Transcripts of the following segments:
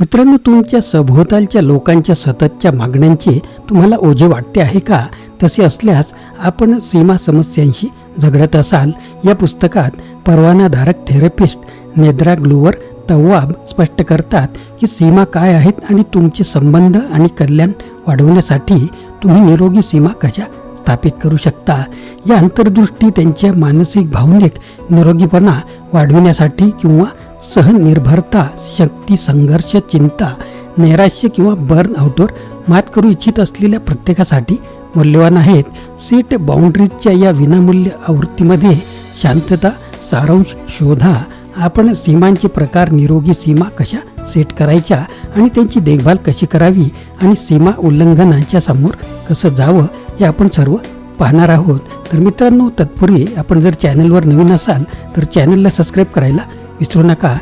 मित्रांनो तुमच्या सभोवतालच्या लोकांच्या सततच्या मागण्यांचे तुम्हाला ओझे वाटते आहे का? तसे असल्यास आपण सीमा समस्यांशी झगडत असाल. या पुस्तकात परवानाधारक थेरपिस्ट नेद्रा ग्लोवर तवाब स्पष्ट करतात की सीमा काय आहेत आणि तुमचे संबंध आणि कल्याण वाढवण्यासाठी तुम्ही निरोगी सीमा कशा स्थापित करू शकता. या अंतर्दृष्टी त्यांच्या मानसिक भावनिक निरोगीपणा वाढविण्यासाठी किंवा सहनिर्भरता शक्ती संघर्ष चिंता नैराश्य किंवा बर्न आउटवर मात करू इच्छित असलेल्या प्रत्येकासाठी मूल्यवान आहेत. सीट बाउंड्रीजच्या या विनामूल्य आवृत्तीमध्ये शांतता सारांश शोधा आपण सीमांचे प्रकार निरोगी सीमा कशा सेट करायच्या आणि त्यांची देखभाल कशी करावी आणि सीमा उल्लंघनाच्या समोर कसं जावं हे आपण सर्व पाहणार आहोत. तर मित्रांनो तत्पूर्वी आपण जर चॅनलवर नवीन असाल तर चॅनलला सबस्क्राईब करायला विसरू नका.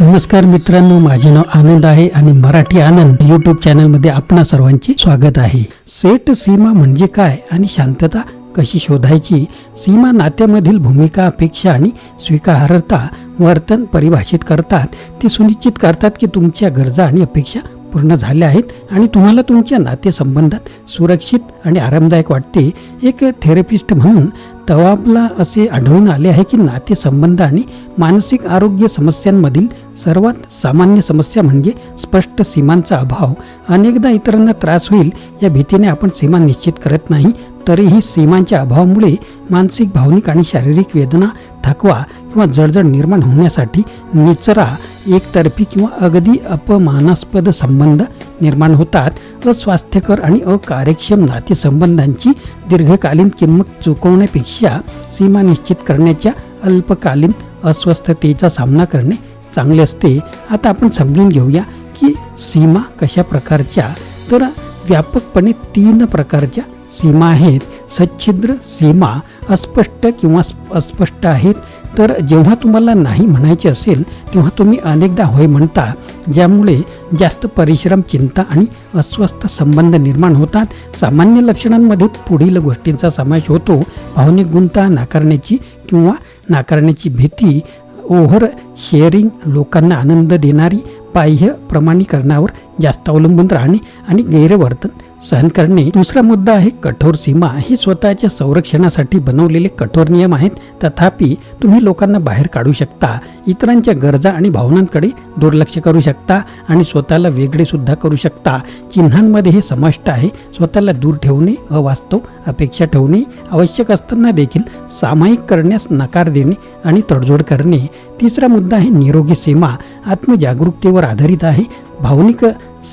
नमस्कार मित्रांनो माझे नाव आनंद आहे आणि मराठी आनंद यूट्यूब चॅनलमध्ये आपणा सर्वांचे स्वागत आहे. सेट सीमा म्हणजे काय आणि शांतता कशी शोधायची? सीमा नात्यामधील भूमिका अपेक्षा आणि स्वीकारार्हता वर्तन परिभाषित करतात. ते सुनिश्चित करतात की तुमच्या गरजा आणि अपेक्षा पूर्ण झाल्या आहेत आणि तुम्हाला तुमच्या नातेसंबंधात सुरक्षित आणि आरामदायक वाटते. एक थेरपिस्ट म्हणून तवाबला असे आढळून आले आहे की नातेसंबंध आणि मानसिक आरोग्य समस्यांमधील सर्वात सामान्य समस्या म्हणजे स्पष्ट सीमांचा अभाव. अनेकदा इतरांना त्रास होईल या भीतीने आपण सीमा निश्चित करत नाही तरीही सीमांच्या अभावामुळे मानसिक भावनिक आणि शारीरिक वेदना थकवा किंवा जळजळ निर्माण होण्यासाठी निचरा एकतर्फी किंवा अगदी अपमानास्पद संबंध निर्माण होतात. अस्वास्थ्यकर आणि अकार्यक्षम नातेसंबंधांची दीर्घकालीन किंमत चुकवण्यापेक्षा सीमा निश्चित करण्याच्या अल्पकालीन अस्वस्थतेचा सामना करणे चांगले असते. आता आपण समजून घेऊया की सीमा कशा प्रकारच्या. तर व्यापकपणे तीन प्रकारच्या सीमा आहेत. सच्छिद्र सीमा अस्पष्ट किंवा अस्पष्ट आहेत. तर जेव्हा तुम्हाला नाही म्हणायचे असेल तेव्हा तुम्ही अनेकदा होय म्हणता ज्यामुळे जास्त परिश्रम चिंता आणि अस्वस्थ संबंध निर्माण होतात. सामान्य लक्षणांमध्ये पुढील गोष्टींचा समावेश होतो. भावनिक गुंता नाकारण्याची किंवा नाकारण्याची भीती ओव्हर शेअरिंग लोकांना आनंद देणारी बाह्य प्रमाणीकरणावर जास्त अवलंबून राहणे आणि गैरवर्तन सहन करणे. दुसरा मुद्दा आहे कठोर सीमा. हे स्वतःच्या संरक्षणासाठी बनवलेले कठोर नियम आहेत. तथापि तुम्ही लोकांना बाहेर काढू शकता. इतरांच्या गरजा आणि भावनांकडे दुर्लक्ष करू शकता आणि स्वतःला वेगळे सुद्धा करू शकता. चिन्हांमध्ये हे समाविष्ट आहे. स्वतःला दूर ठेवणे अवास्तव अपेक्षा ठेवणे आवश्यक असताना देखील सामायिक करण्यास नकार देणे आणि तडजोड करणे. तिसरा मुद्दा आहे निरोगी सीमा. आत्मजागरूकतेवर आधारित आहे. भावनिक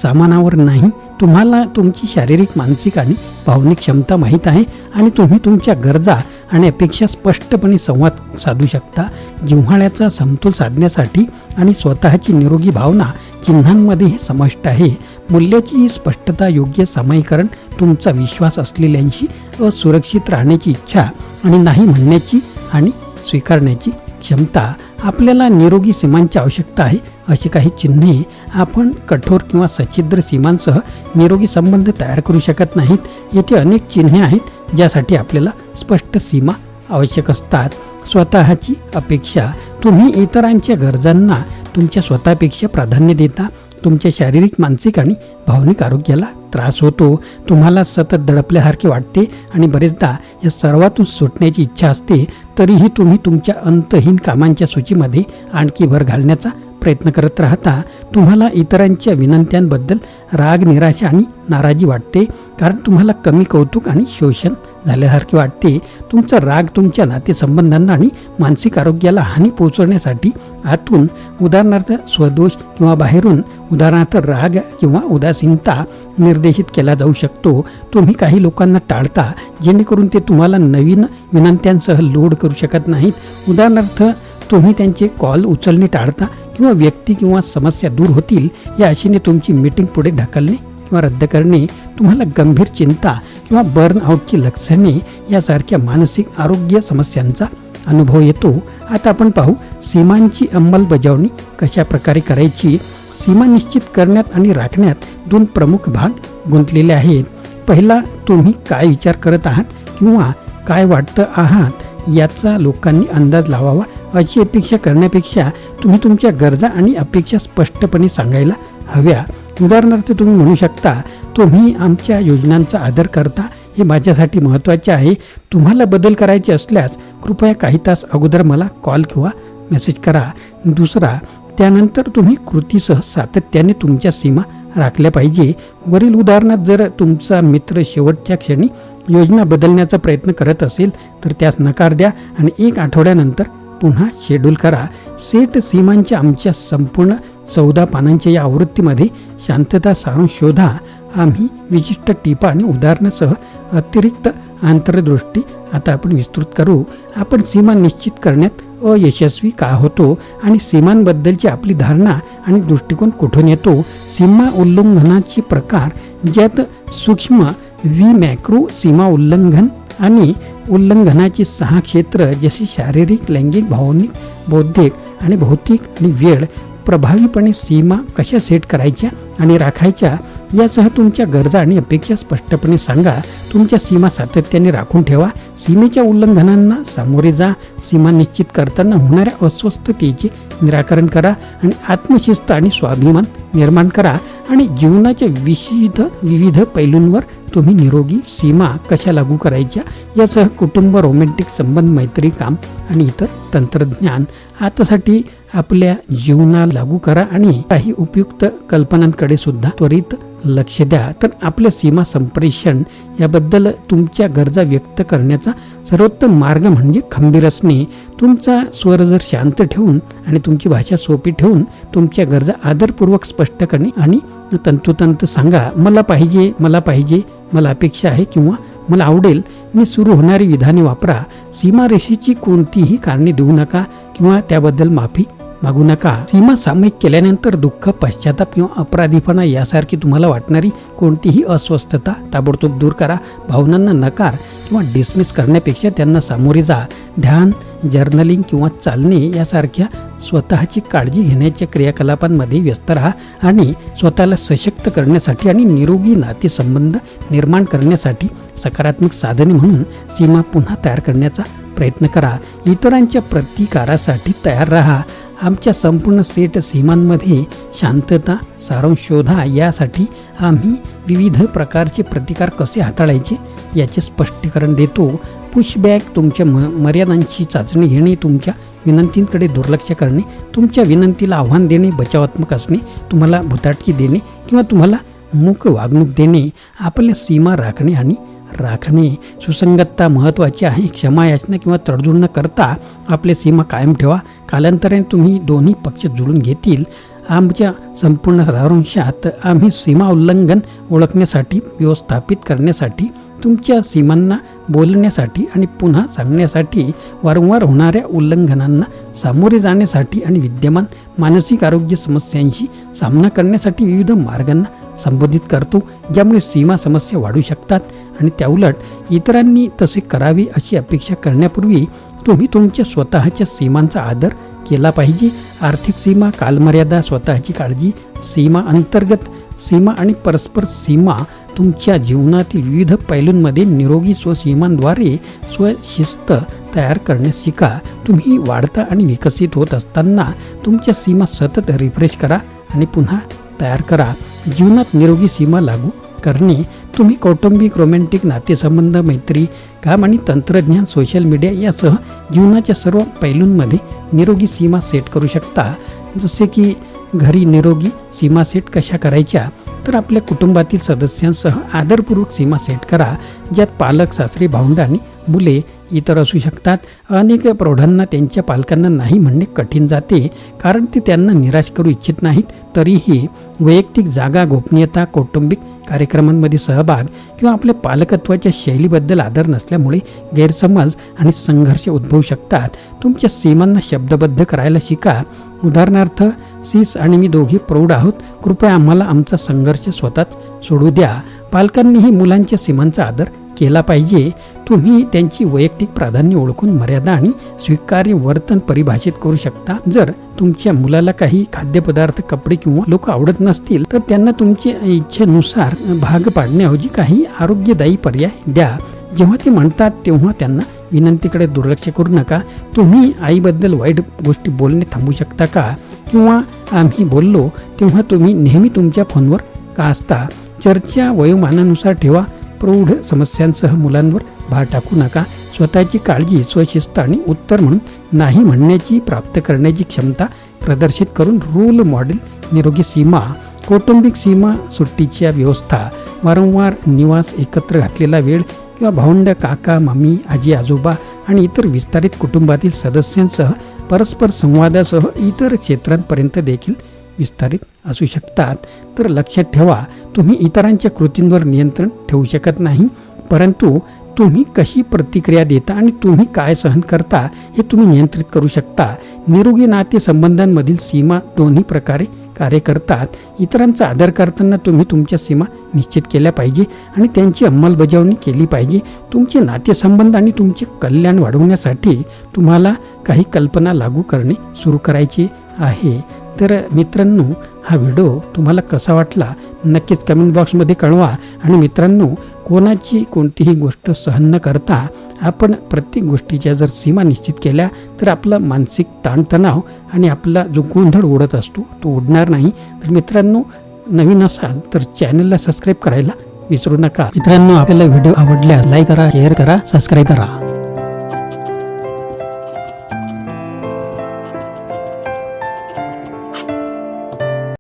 सामानावर नाही तुम्हाला तुमची शारीरिक मानसिक आणि भावनिक क्षमता माहीत आहे आणि तुम्ही तुमच्या गरजा आणि अपेक्षा स्पष्टपणे संवाद साधू शकता. जिव्हाळ्याचा समतोल साधण्यासाठी आणि स्वतःची निरोगी भावना चिन्हांमध्ये हे समाविष्ट आहे. मूल्याची ही स्पष्टता योग्य सामायिकरण तुमचा विश्वास असलेल्यांशी असुरक्षित राहण्याची इच्छा आणि नाही म्हणण्याची आणि स्वीकारण्याची क्षमता. आपल्याला निरोगी सीमांची आवश्यकता आहे अशी काही चिन्हे आपण कठोर किंवा सच्छिद्र सीमांसह निरोगी संबंध तयार करू शकत नाहीत. येथे अनेक चिन्हे आहेत ज्यासाठी आपल्याला स्पष्ट सीमा आवश्यक असतात. स्वतःची अपेक्षा तुम्ही इतरांच्या गरजांना तुमच्या स्वतःपेक्षा प्राधान्य देता तुमच्या शारीरिक मानसिक आणि भावनिक आरोग्याला त्रास होतो. तुम्हाला सतत दडपल्यासारखे वाटते आणि बरेचदा या सर्वातून सुटण्याची इच्छा असते तरीही तुम्ही तुमच्या अंतहीन कामांच्या सूचीमध्ये आणखी भर घालण्याचा प्रयत्न करत राहता तुम्हाला इतरांच्या विनंत्यांबद्दल राग निराशा आणि नाराजी वाटते. कारण तुम्हाला कमी कौतुक आणि शोषण झाल्यासारखे वाटते. तुमचा राग तुमच्या नातेसंबंधांना आणि मानसिक आरोग्याला हानी पोहोचवण्यासाठी आतून उदाहरणार्थ स्वदोष किंवा बाहेरून उदाहरणार्थ राग किंवा उदासीनता निर्देशित केला जाऊ शकतो. तुम्ही काही लोकांना टाळता जेणेकरून ते तुम्हाला नवीन विनंत्यांसह लोड करू शकत नाहीत. उदाहरणार्थ तुम्ही त्यांचे कॉल उचलणे टाळता किंवा व्यक्ती किंवा समस्या दूर होतील या आशेने तुमची मीटिंग पुढे ढकलणे किंवा रद्द करणे तुम्हाला गंभीर चिंता किंवा बर्न आउटची लक्षणे यासारख्या मानसिक आरोग्य समस्यांचा अनुभव येतो. आता आपण पाहू सीमांची अंमलबजावणी कशा प्रकारे करायची? सीमा निश्चित करण्यात आणि राखण्यात दोन प्रमुख भाग गुंतलेले आहेत. पहिला तुम्ही काय विचार करत आहात किंवा काय वाटतं आहात याचा लोकांनी अंदाज लावावा अशी अपेक्षा करण्यापेक्षा तुम्ही तुमच्या गरजा आणि अपेक्षा स्पष्टपणे सांगायला हव्या. उदाहरणार्थ तुम्ही म्हणू शकता तुम्ही आमच्या योजनांचा आदर करता हे माझ्यासाठी महत्त्वाचे आहे. तुम्हाला बदल करायचे असल्यास कृपया काही तास अगोदर मला कॉल किंवा मेसेज करा. दुसरा त्यानंतर तुम्ही कृतीसह सातत्याने तुमच्या सीमा राखल्या पाहिजे. वरील उदाहरणात जर तुमचा मित्र शेवटच्या क्षणी योजना बदलण्याचा प्रयत्न करत असेल तर त्यास नकार द्या आणि एक आठवड्यानंतर पुन्हा शेड्यूल करा. सेट सीमांच्या आमच्या संपूर्ण चौदा पानांच्या या आवृत्तीमध्ये शांतता सारून शोधा. आम्ही विशिष्ट टिपा आणि उदाहरणासह अतिरिक्त आंतरदृष्टी आता आपण विस्तृत करू. आपण सीमा निश्चित करण्यात अयशस्वी का होतो आणि सीमांबद्दलची आपली धारणा आणि दृष्टिकोन कुठून येतो? सीमा उल्लंघनाचे प्रकार ज्यात सूक्ष्म वी मॅक्रो सीमा उल्लंघन आणि उल्लंघनाची सहा क्षेत्र जशी शारीरिक लैंगिक भावनिक बौद्धिक आणि भौतिक आणि वेळ प्रभावीपणे सीमा कशा सेट करायच्या आणि राखायच्या यासह तुमच्या गरजा आणि अपेक्षा स्पष्टपणे सांगा. तुमच्या सीमा सातत्याने राखून ठेवा. सीमेच्या उल्लंघनांना सामोरे जा. सीमा निश्चित करताना होणाऱ्या अस्वस्थतेचे निराकरण करा आणि आत्मशिस्त आणि स्वाभिमान निर्माण करा आणि जीवनाच्या विविध विविध पैलूंवर तुम्ही निरोगी सीमा कशा लागू करायच्या यासह कुटुंब रोमॅन्टिक संबंध मैत्री काम आणि इतर तंत्रज्ञान आतासाठी आपल्या जीवना लागू करा आणि काही उपयुक्त कल्पनांकडे सुद्धा त्वरित लक्ष द्या. तर आपल्या सीमा संप्रेषण याबद्दल तुमच्या गरजा व्यक्त करण्याचा सर्वोत्तम मार्ग म्हणजे खंबीर असणे. तुमचा स्वर जर शांत ठेवून आणि तुमची भाषा सोपी ठेवून तुमच्या गरजा आदरपूर्वक स्पष्ट करणे आणि तंतोतंत सांगा मला पाहिजे मला पाहिजे मला अपेक्षा आहे किंवा मला आवडेल मी सुरू होणारी विधाने वापरा. सीमारेषेची कोणतीही कारणे देऊ नका किंवा त्याबद्दल माफी मागू नका सीमा सामायिक केल्यानंतर दुःख पश्चाताप किंवा अपराधीपणा यासारखी तुम्हाला वाटणारी कोणतीही अस्वस्थता ताबडतोब दूर करा. भावनांना नकार किंवा डिसमिस करण्यापेक्षा त्यांना सामोरे जा. ध्यान जर्नलिंग किंवा चालणे यासारख्या स्वतःची काळजी घेण्याच्या क्रियाकलापांमध्ये व्यस्त राहा आणि स्वतःला सशक्त करण्यासाठी आणि निरोगी नातेसंबंध निर्माण करण्यासाठी सकारात्मक साधने म्हणून सीमा पुन्हा तयार करण्याचा प्रयत्न करा. इतरांच्या प्रतिकारासाठी तयार राहा. आमच्या संपूर्ण सेट सीमांमध्ये शांतता सारांश शोधा यासाठी आम्ही विविध प्रकारचे प्रतिकार कसे हाताळायचे याचे स्पष्टीकरण देतो. पुशबॅक तुमच्या म मर्यादांची चाचणी घेणे तुमच्या विनंतींकडे दुर्लक्ष करणे तुमच्या विनंतीला आव्हान देणे बचावात्मक असणे तुम्हाला भुताटकी देणे किंवा तुम्हाला मूक वागणूक देणे आपल्या सीमा राखणे आणि राखणे सुसंगतता महत्त्वाची आहे. क्षमा याचना किंवा तडजोड न करता आपले सीमा कायम ठेवा. कालांतराने तुम्ही दोन्ही पक्ष जुळून घेतील. आमच्या संपूर्ण सारांशात आम्ही सीमा उल्लंघन ओळखण्यासाठी व्यवस्थापित करण्यासाठी तुमच्या सीमांना बोलण्यासाठी आणि पुन्हा सांगण्यासाठी वारंवार होणाऱ्या उल्लंघनांना सामोरे जाण्यासाठी आणि विद्यमान मानसिक आरोग्य समस्यांशी सामना करण्यासाठी विविध मार्गांना संबोधित करतो ज्यामुळे सीमा समस्या वाढू शकतात आणि त्याउलट इतरांनी तसे करावे अशी अपेक्षा करण्यापूर्वी तुम्ही तुमच्या स्वतःच्या सीमांचा आदर केला पाहिजे. आर्थिक सीमा कालमर्यादा स्वतःची काळजी सीमा अंतर्गत सीमा आणि परस्पर सीमा तुमच्या जीवनातील विविध पैलूंमध्ये निरोगी स्वसीमांद्वारे स्वशिस्त तयार करण्यास शिका. तुम्ही वाढता आणि विकसित होत असताना तुमच्या सीमा सतत रिफ्रेश करा आणि पुन्हा तयार करा. जीवनात निरोगी सीमा लागू करणे. तुम्ही कौटुंबिक रोमॅन्टिक नातेसंबंध मैत्री काम आणि तंत्रज्ञान सोशल मीडिया यासह जीवनाच्या सर्व पैलूंमध्ये निरोगी सीमा सेट करू शकता. जसे की घरी निरोगी सीमा सेट कशा करायच्या तर आपल्या कुटुंबातील सदस्यांसह आदरपूर्वक सीमा सेट करा ज्यात पालक सासरे भावंड मुले इतर असू शकतात. अनेक प्रौढांना त्यांच्या पालकांना नाही म्हणणे कठीण जाते कारण ते त्यांना निराश करू इच्छित नाहीत. तरीही वैयक्तिक जागा गोपनीयता कौटुंबिक कार्यक्रमांमध्ये सहभाग किंवा आपल्या पालकत्वाच्या शैलीबद्दल आदर नसल्यामुळे गैरसमज आणि संघर्ष उद्भवू शकतात. तुमच्या सीमांना शब्दबद्ध करायला शिका. उदाहरणार्थ सीस आणि मी दोघे प्रौढ आहोत. कृपया आम्हाला आमचा संघर्ष स्वतःच सोडू द्या. पालकांनीही मुलांच्या सीमांचा आदर केला पाहिजे. तुम्ही त्यांची वैयक्तिक प्राधान्य ओळखून मर्यादा आणि स्वीकार्य वर्तन परिभाषित करू शकता. जर तुमच्या मुलाला काही खाद्यपदार्थ कपडे किंवा लोक आवडत नसतील तर त्यांना तुमच्या इच्छेनुसार भाग पाडण्याऐवजी काही आरोग्यदायी पर्याय द्या. जेव्हा ते म्हणतात तेव्हा त्यांना विनंतीकडे दुर्लक्ष करू नका. तुम्ही आईबद्दल वाईट गोष्टी बोलणे थांबू शकता का? किंवा आम्ही बोललो तेव्हा तुम्ही नेहमी तुमच्या फोनवर का असता? चर्चा वयोमानानुसार ठेवा. प्रौढ समस्यांसह मुलांवर भार टाकू नका. स्वतःची काळजी स्वशिस्त आणि उत्तर म्हणून नाही म्हणण्याची प्राप्त करण्याची क्षमता प्रदर्शित करून रोल मॉडेल निरोगी सीमा कौटुंबिक सीमा सुट्टीच्या व्यवस्था वारंवार निवास एकत्र घातलेला वेळ किंवा भावंड काका मामी आजी आजोबा आणि इतर विस्तारित कुटुंबातील सदस्यांसह परस्पर संवादासह इतर क्षेत्रांपर्यंत देखील विस्तारित असू शकतात. तर लक्षात ठेवा तुम्ही इतरांच्या कृतींवर नियंत्रण ठेवू शकत नाही परंतु तुम्ही कशी प्रतिक्रिया देता आणि तुम्ही काय सहन करता हे तुम्ही नियंत्रित करू शकता. निरोगी नाते संबंधांमधील सीमा दोन्ही प्रकारे कार्य करतात इतरांचा आदर करताना तुम्ही तुमच्या सीमा निश्चित केल्या पाहिजे आणि त्यांची अंमलबजावणी केली पाहिजे. तुमचे नातेसंबंध आणि तुमचे कल्याण वाढवण्यासाठी तुम्हाला काही कल्पना लागू करणे सुरू करायचे आहे. तर मित्रांनो हा व्हिडिओ तुम्हाला कसा वाटला नक्कीच कमेंट बॉक्समध्ये कळवा आणि मित्रांनो कोणाची कोणतीही गोष्ट सहन न करता आपण प्रत्येक गोष्टीच्या जर सीमा निश्चित केल्या तर आपला मानसिक ताणतणाव आणि आपला जो गोंधळ उडत असतो तो उडणार नाही. तर मित्रांनो नवीन असाल तर चॅनलला सबस्क्राईब करायला विसरू नका. मित्रांनो आपल्याला व्हिडिओ आवडल्यास लाईक करा शेअर करा सबस्क्राईब करा.